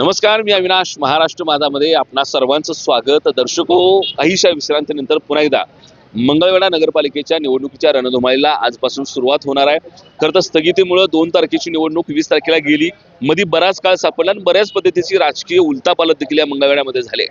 नमस्कार मी अविनाश महाराष्ट्र माझामध्ये आपणा सर्वांचं स्वागत. दर्शको काहीशा विश्रांतीनंतर पुन्हा एकदा मंगळवेढा नगरपालिकेच्या निवडणुकीच्या रणधुमाळीला आजपासून सुरुवात होणार आहे. खरं तर स्थगितीमुळे दोन तारखेची निवडणूक वीस तारखेला गेली. मध्ये बराच काळ सापडला आणि बऱ्याच पद्धतीची राजकीय उलतापालत देखील या मंगळवेढ्यामध्ये झाले.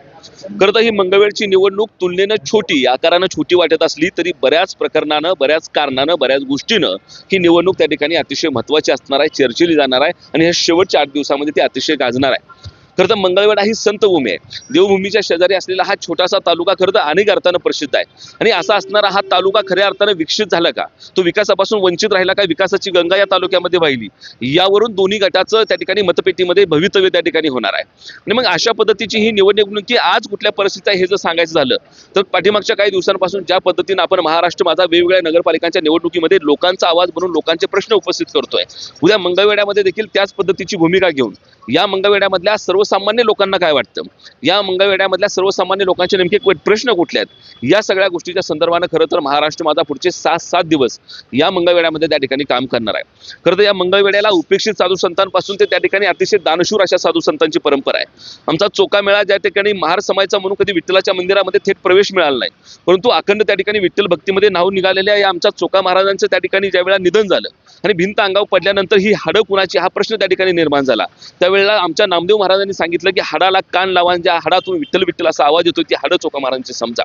खरं तर ही मंगळवेळची निवडणूक तुलनेनं छोटी आकारानं छोटी वाटत असली तरी बऱ्याच प्रकरणानं बऱ्याच कारणानं बऱ्याच गोष्टीनं ही निवडणूक त्या ठिकाणी अतिशय महत्वाची असणार आहे चर्चेली जाणार आहे आणि ह्या शेवटच्या आठ दिवसामध्ये ती अतिशय गाजणार आहे. खरं तर मंगळवेढा ही संत भूमी आहे. देवभूमीच्या शेजारी असलेला हा छोटासा तालुका खरं तर अनेक अर्थानं प्रसिद्ध आहे. आणि असा असणारा हा तालुका खऱ्या अर्थानं विकसित झाला का? तो विकासापासून वंचित राहिला का? विकासाची गंगा या तालुक्यामध्ये वाहिली. यावरून दोन्ही गटाचं त्या ठिकाणी मतपेटीमध्ये भवितव्य त्या ठिकाणी होणार आहे. आणि मग अशा पद्धतीची ही निवडणुकी आज कुठल्या परिस्थितीत आहे हे जर सांगायचं झालं तर पाठीमागच्या काही दिवसांपासून ज्या पद्धतीनं आपण महाराष्ट्र माझा वेगवेगळ्या नगरपालिकांच्या निवडणुकीमध्ये लोकांचा आवाज म्हणून लोकांचे प्रश्न उपस्थित करतोय उद्या मंगळवेड्यामध्ये देखील त्याच पद्धतीची भूमिका घेऊन या मंगळवेड्यामधल्या सर्वसामान्य लोकांना काय वाटतं? या मंगळवेड्यामधल्या सर्वसामान्य लोकांचे नेमके प्रश्न कुठले आहेत? या सगळ्या गोष्टीच्या संदर्भानं खरं तर महाराष्ट्र माझा पुढचे सात सात दिवस या मंगळवेड्यामध्ये त्या ठिकाणी काम करणार आहे. खरं तर या मंगळवेड्याला उपेक्षित साधू संतांपासून ते त्या ठिकाणी अतिशय दानशूर अशा साधू संतांची परंपरा आहे. आमचा चोका मेळा ज्या ठिकाणी महार समाजाचा म्हणून कधी विठ्ठलाच्या मंदिरामध्ये थेट प्रवेश मिळाला नाही परंतु अखंड त्या ठिकाणी विठ्ठल भक्तीमध्ये नाव निघालेल्या या आमच्या चोका महाराजांचं त्या ठिकाणी ज्यावेळेला निधन झालं आणि भिंत अंगावर पडल्यानंतर ही हाडं कुणाची हा प्रश्न त्या ठिकाणी निर्माण झाला. त्यावेळेला आमच्या नामदेव महाराजांनी सांगितलं की हाडाला कान लावा ज्या हाडातून विठ्ठल विठ्ठल असा आवाज येतो ती हाडं चोका महाराजांची समजा.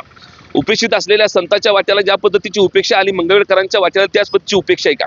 उपेक्षित असलेल्या संतांच्या वाट्याला ज्या पद्धतीची उपेक्षा आली मंगळवेडकरांच्या वाट्याला त्याच पद्धतीची उपेक्षा आहे का?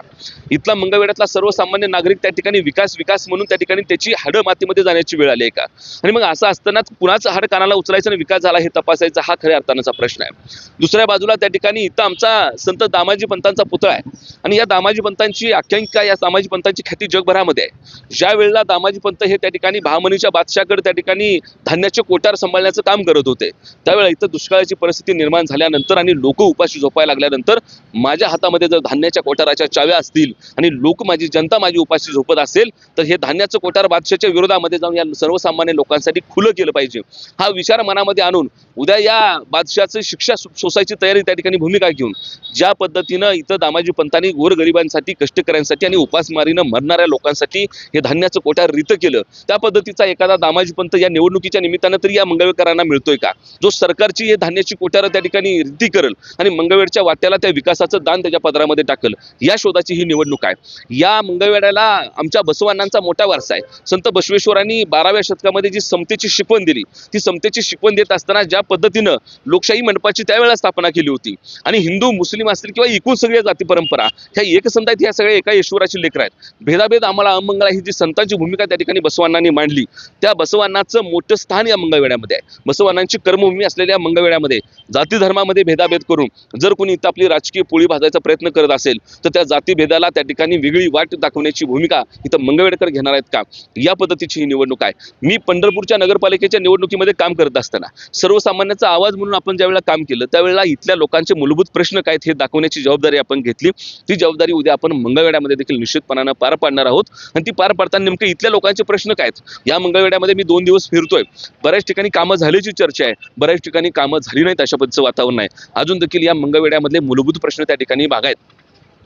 इथला मंगळवेड्यातला सर्वसामान्य नागरिक त्या ठिकाणी विकास विकास म्हणून त्या ठिकाणी त्याची हाडं मातीमध्ये जाण्याची वेळ आली आहे का? आणि मग असं असताना कुणाचं हाड कानाला उचलायचं आणि विकास झाला हे तपासायचा हा खऱ्या अर्थानाचा प्रश्न आहे. दुसऱ्या बाजूला त्या ठिकाणी इथं आमचा संत दामाजी पंतांचा पुतळा आहे. आणि या दामाजी पंतांची आख्यायिका या दामाजी पंतांची ख्याती जगभरामध्ये आहे. ज्या वेळेला दामाजी पंत हे त्या ठिकाणी बहामनीच्या बादशाकडे त्या ठिकाणी धान्याचे कोटार सांभाळण्याचं काम करत होते त्यावेळेला इथं दुष्काळाची परिस्थिती निर्माण झाल्यानंतर आणि लोक उपाशी झोपायला लागल्यानंतर माझ्या हातामध्ये जर धान्याच्या कोठाराच्या चाव्या असतील आणि लोक माझी जनता माझी उपाशी झोपत असेल तर हे धान्याचं कोठार बादशाच्या विरोधामध्ये जाऊन या सर्वसामान्य लोकांसाठी खुलं केलं पाहिजे. हा विचार मनामध्ये आणून उद्या या बादशाचं शिक्षा सोसायची तयारी त्या ठिकाणी भूमिका घेऊन ज्या पद्धतीनं इथं दामाजी पंतांनी गोरगरिबांसाठी कष्टकऱ्यांसाठी आणि उपासमारीनं मरणाऱ्या लोकांसाठी हे धान्याचं कोठार रित केलं त्या पद्धतीचा एखादा दामाजी पंत या निवडणुकीच्या निमित्तानं तरी या मंगळवेकरांना मिळतोय का? जो सरकारची हे धान्याची कोठारं त्या ठिकाणी रिद्धी करेल आणि मंगळवेडच्या वाट्याला त्या विकासाचं दान त्याच्या पदरामध्ये टाकल. या शोधाची ही निवडणूक आहे. या मंगळवेड्याला आमच्या बसवांनांचा मोठा वारसा आहे. संत बसवेश्वरांनी बाराव्या शतकामध्ये जी समतेची शिकवण दिली ती समतेची शिकवण देत असताना ज्या पद्धतीनं लोकशाही मंडपाची त्यावेळेला स्थापना केली होती आणि हिंदू मुस्लिम असतील किंवा एकूण सगळ्या जाती परंपरा ह्या एकसंध आहेत ह्या सगळ्या एका ईश्वराची लेकर आहेत. भेदाभेद आम्हाला अमंगळा ही जी संतांची भूमिका त्या ठिकाणी बसवांनांनी मांडली त्या बसवांनाचं मोठं स्थान या मंगळवेड्यामध्ये आहे. बसवांनांची कर्मभूमी असलेल्या मंगळवेड्यामध्ये जाती धर्मामध्ये भेदाभेद करून जर कोणी इथं आपली राजकीय पोळी भाजायचा प्रयत्न करत असेल तर त्या जातीभेदाला त्या ठिकाणी वेगळी वाट दाखवण्याची भूमिका इथं मंगळवेडकर घेणार आहेत का? या पद्धतीची ही निवडणूक आहे. मी पंढरपूरच्या नगरपालिकेच्या निवडणुकीमध्ये काम करत असताना सर्वसामान्याचा आवाज म्हणून आपण ज्यावेळेला काम केलं त्यावेळेला इथल्या लोकांचे मूलभूत प्रश्न काय आहेत हे दाखवण्याची जबाबदारी आपण घेतली. ती जबाबदारी उद्या आपण मंगळवेड्यामध्ये देखील निश्चितपणानं पार पाडणार आहोत. आणि ती पार पाडताना नेमके इथल्या लोकांचे प्रश्न काय आहेत? या मंगळवेड्यामध्ये मी दोन दिवस फिरतोय. बऱ्याच ठिकाणी कामं झाल्याची चर्चा आहे. बऱ्याच ठिकाणी कामं झाली नाहीत अशा पद्धतीचं वातावरण आहे. अजून देखील या मंगळवेड्यामधले मूलभूत प्रश्न त्या ठिकाणी बागायत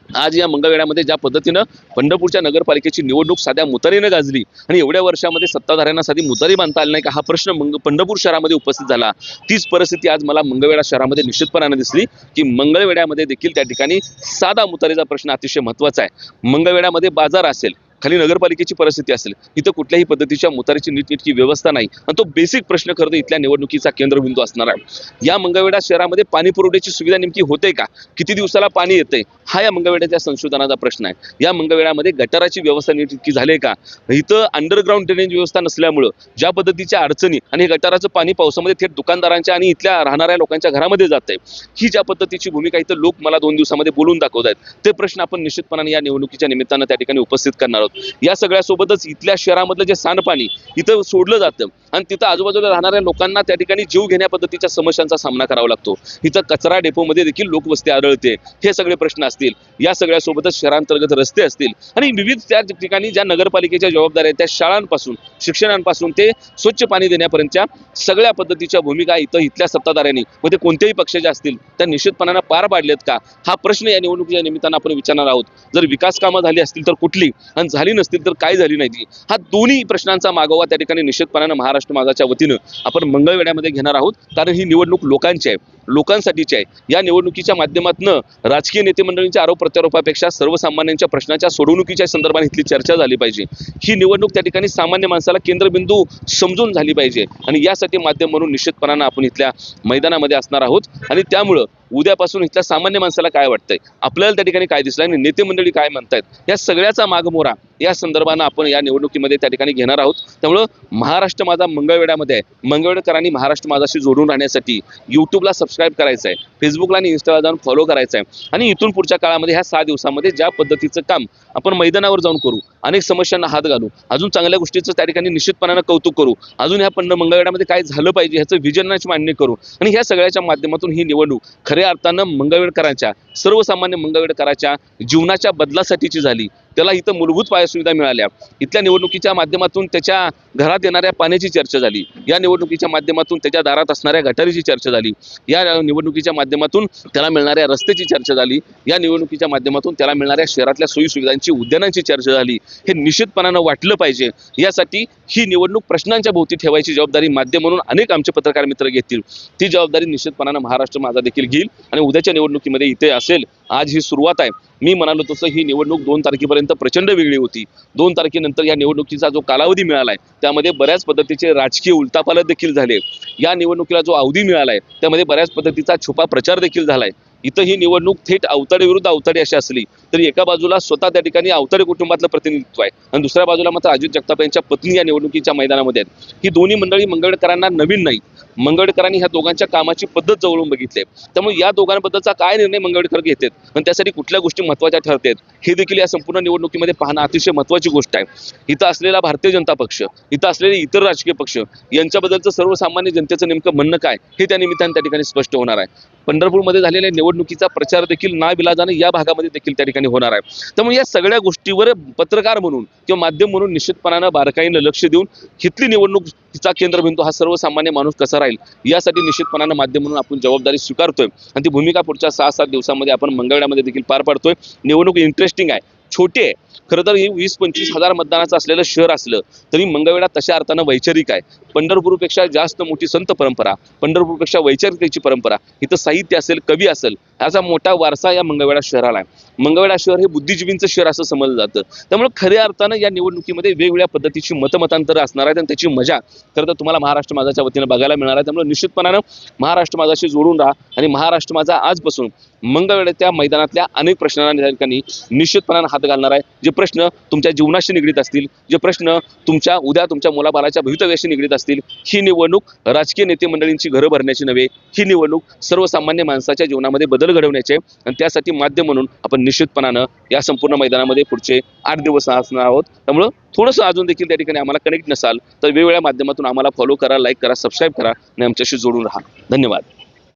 आज या मंगळवेड्यामध्ये ज्या पद्धतीनं पंढरपूरच्या नगरपालिकेची निवडणूक साध्या मुतारीनं गाजली आणि एवढ्या वर्षामध्ये सत्ताधाऱ्यांना साधी मुतारी बांधता आली नाही का हा प्रश्न मंग पंढरपूर शहरामध्ये उपस्थित झाला. तीच परिस्थिती आज मला मंगळवेढा शहरामध्ये निश्चितपणाने दिसली की मंगळवेड्यामध्ये देखील त्या ठिकाणी साधा मुतारीचा प्रश्न अतिशय महत्त्वाचा आहे. मंगळवेड्यामध्ये बाजार असेल खाली नगरपालिकेची परिस्थिती असेल इथं कुठल्याही पद्धतीच्या मुतारीची नीटनेटकी व्यवस्था नाही. आणि तो बेसिक प्रश्न खरं इथल्या निवडणुकीचा केंद्रबिंदू असणार आहे. या मंगळवेढा शहरामध्ये पाणी पुरवठ्याची सुविधा नेमकी होते का? किती दिवसाला पाणी येते? हा या मंगळवेढ्याच्या संशोधनाचा प्रश्न आहे. या मंगळवेढ्यामध्ये गटाराची व्यवस्था नीट झाली का? इथं अंडरग्राऊंड ड्रेनेज व्यवस्था नसल्यामुळं ज्या पद्धतीच्या अडचणी आणि हे गटाराचं पाणी पावसामध्ये थेट दुकानदारांच्या आणि इथल्या राहणाऱ्या लोकांच्या घरामध्ये जात आहे ही ज्या पद्धतीची भूमिका इथं लोक मला दोन दिवसामध्ये बोलून दाखवत आहेत ते प्रश्न आपण निश्चितपणाने या निवडणुकीच्या निमित्तानं त्या ठिकाणी उपस्थित करणार आहोत. या सगळ्यासोबतच इथल्या शहरामधलं जे सांडपाणी इथं सोडलं जातं. आणि तिथं आजूबाजूला राहणाऱ्या लोकांना त्या ठिकाणी जीव घेण्या पद्धतीच्या समस्यांचा सामना करावा लागतो. इथं कचरा डेपोमध्ये देखील लोकवस्ती आढळते. हे सगळे प्रश्न असतील. या सगळ्यासोबतच शहरांतर्गत रस्ते असतील. आणि विविध त्या ठिकाणी ज्या नगरपालिकेच्या जबाबदाऱ्या आहेत त्या शाळांपासून शिक्षणांपासून ते स्वच्छ पाणी देण्यापर्यंतच्या सगळ्या पद्धतीच्या भूमिका इथं इथल्या सत्ताधाऱ्यांनी व ते कोणत्याही पक्षाच्या असतील त्या निश्चितपणानं पार पाडलेत का? हा प्रश्न या निवडणुकीच्या निमित्तानं आपण विचारणार आहोत. जर विकास कामं झाली असतील तर कुठली? आणि झाली नसतील तर काय झाली नाही ती? हा दोन्ही प्रश्नांचा मागोवा त्या ठिकाणी निश्चितपणानं महाराष्ट्र माझाच्या वतीनं आपण मंगळवेड्यामध्ये घेणार आहोत. कारण ही निवडणूक लोकांची आहे लोकांसाठीची आहे. या निवडणुकीच्या माध्यमातून राजकीय नेते मंडळींच्या आरोप प्रत्यारोपापेक्षा सर्वसामान्यांच्या प्रश्नाच्या सोडवणुकीच्या संदर्भात इथली चर्चा झाली पाहिजे. ही निवडणूक त्या ठिकाणी सामान्य माणसाला केंद्रबिंदू समजून झाली पाहिजे. आणि यासाठी माध्यम म्हणून निश्चितपणानं आपण इथल्या मैदानामध्ये असणार आहोत. आणि त्यामुळं उद्यापासून इथल्या सामान्य माणसाला काय वाटतंय? आपल्याला त्या ठिकाणी काय दिसलं? आणि नेते मंडळी काय म्हणतायत? या सगळ्याचा मागमोरा या संदर्भानं आपण या निवडणुकीमध्ये त्या ठिकाणी घेणार आहोत. त्यामुळं महाराष्ट्र माझा मंगळवेढ्यामध्ये आहे. महाराष्ट्र माझाशी जोडून राहण्यासाठी यूट्यूबला सबस्क्राईब करायचं आहे फेसबुकला आणि इंस्टाला जाऊन फॉलो करायचं आहे आणि इथून पुढच्या काळामध्ये ह्या सहा दिवसामध्ये ज्या पद्धतीचं काम आपण मैदानावर जाऊन करू अनेक समस्यांना हात घालू अजून चांगल्या गोष्टीचं त्या ठिकाणी निश्चितपणानं कौतुक करू अजून ह्या पण मंगळवेड्यामध्ये काय झालं पाहिजे ह्याचं विजनाची मांडणी करू. आणि ह्या सगळ्याच्या माध्यमातून ही निवडणूक खऱ्या अर्थानं मंगळवेडकरांच्या सर्वसामान्य मंगळवेडकराच्या जीवनाच्या बदलासाठीची झाली. त्याला इथं मूलभूत पायासुविधा मिळाल्या. इथल्या निवडणुकीच्या माध्यमातून त्याच्या घरात येणाऱ्या पाण्याची चर्चा झाली. या निवडणुकीच्या माध्यमातून त्याच्या दारात असणाऱ्या गटारीची चर्चा झाली. या निवडणुकीच्या माध्यमातून त्याला मिळणाऱ्या रस्त्याची चर्चा झाली. या निवडणुकीच्या माध्यमातून त्याला मिळणाऱ्या शहरातल्या सोयीसुविधांची उद्यानांची चर्चा झाली. हे निश्चितपणानं वाटलं पाहिजे. यासाठी ही निवडणूक प्रश्नांच्या भोवती ठेवायची जबाबदारी माध्यम म्हणून अनेक आमचे पत्रकार मित्र घेतील. ती जबाबदारी निश्चितपणानं महाराष्ट्र माझा देखील घेईल आणि उद्याच्या निवडणुकीमध्ये इथे असेल आज ही सुरुवात आहे. मी म्हणालो तसं ही निवडणूक दोन तारखेपर्यंत प्रचंड वेगळी होती. दोन तारखेनंतर या निवडणुकीचा जो कालावधी मिळाला आहे त्यामध्ये बऱ्याच पद्धतीचे राजकीय उलटापालट देखील झाले. या निवडणुकीला जो अवधी मिळाला आहे त्यामध्ये बऱ्याच पद्धतीचा छुपा प्रचार देखील झाला आहे इथं ही निवडणूक थेट अवताडे विरुद्ध अवताडे अशी असली तरी एका बाजूला स्वतः त्या ठिकाणी अवताडे कुटुंबातलं प्रतिनिधित्व आहे. आणि दुसऱ्या बाजूला मात्र अजित जगताप यांच्या पत्नी या निवडणुकीच्या मैदानामध्ये आहेत. ही दोन्ही मंडळी मंगळकरांना नवीन नाही मंगळकरांनी ह्या दोघांच्या कामाची पद्धत जवळून बघितली त्यामुळे या दोघांबद्दलचा काय निर्णय मंगळकर घेतात? आणि त्यासाठी कुठल्या गोष्टी महत्त्वाच्या ठरतात? हे देखील या संपूर्ण निवडणुकीमध्ये पाहणं अतिशय महत्वाची गोष्ट आहे. इथं असलेला भारतीय जनता पक्ष इथं असलेले इतर राजकीय पक्ष यांच्याबद्दलचं सर्वसामान्य जनतेचं नेमकं म्हणणं काय? हे त्या निमित्ताने त्या ठिकाणी स्पष्ट होणार आहे. पंढरपूरमध्ये झालेल्या निवडणुकीचा प्रचार देखील नाविलाजाने या भागामध्ये देखील त्या ठिकाणी होणार आहे. त्यामुळे या सगळ्या गोष्टीवर पत्रकार म्हणून किंवा माध्यम म्हणून निश्चितपणानं बारकाईनं लक्ष देऊन हिथली निवडणूक तिचा केंद्रबिंदू हा सर्वसामान्य माणूस कसा राहील यासाठी निश्चितपणानं माध्यम म्हणून आपण जबाबदारी स्वीकारतोय. आणि ती भूमिका पुढच्या सहा सात दिवसामध्ये आपण मंगळवेढ्यामध्ये देखील पार पाडतोय. निवडणूक इंटरेस्टिंग आहे. छोटे आहे. खरं तर हे वीस पंचवीस हजार मतदानाचं असलेलं शहर असलं तरी मंगळवेढा तशा अर्थानं वैचारिक आहे. पंढरपूरपेक्षा जास्त मोठी संत परंपरा पंढरपूरपेक्षा वैचारिकतेची परंपरा इथं साहित्य असेल कवी असेल ह्याचा मोठा वारसा या मंगळवेढा शहराला आहे. मंगळवेढा शहर हे बुद्धिजीवींचं शहर असं समजलं जातं. त्यामुळे खऱ्या अर्थानं या निवडणुकीमध्ये वेगवेगळ्या पद्धतीची मतमतांतर असणार आहेत आणि त्याची मजा खरं तर तुम्हाला महाराष्ट्र माझाच्या वतीनं बघायला मिळणार आहे. त्यामुळे निश्चितपणानं महाराष्ट्र माझाशी जोडून राहा आणि महाराष्ट्र माझा आजपासून मंगळवेढ्या मैदानातल्या अनेक प्रश्नांना ठिकाणी निश्चितपणानं हात घालणार आहे. जे प्रश्न तुमच्या जीवनाशी निगडीत असतील जे प्रश्न तुमच्या उद्या तुमच्या मुलाबाळाच्या भवितव्याशी निगडीत असतील ही निवडणूक राजकीय नेते मंडळींची घरं भरण्याची नव्हे ही निवडणूक सर्वसामान्य माणसाच्या जीवनामध्ये बदल घडवण्याची आहे. आणि त्यासाठी माध्यम म्हणून आपण निश्चितपणानं या संपूर्ण मैदानामध्ये पुढचे आठ दिवस असणार आहोत. त्यामुळं थोडंसं अजून देखील त्या ठिकाणी आम्हाला कनेक्ट नसाल तर वेगवेगळ्या माध्यमातून आम्हाला फॉलो करा लाईक करा सबस्क्राईब करा आणि आमच्याशी जोडून राहा. धन्यवाद.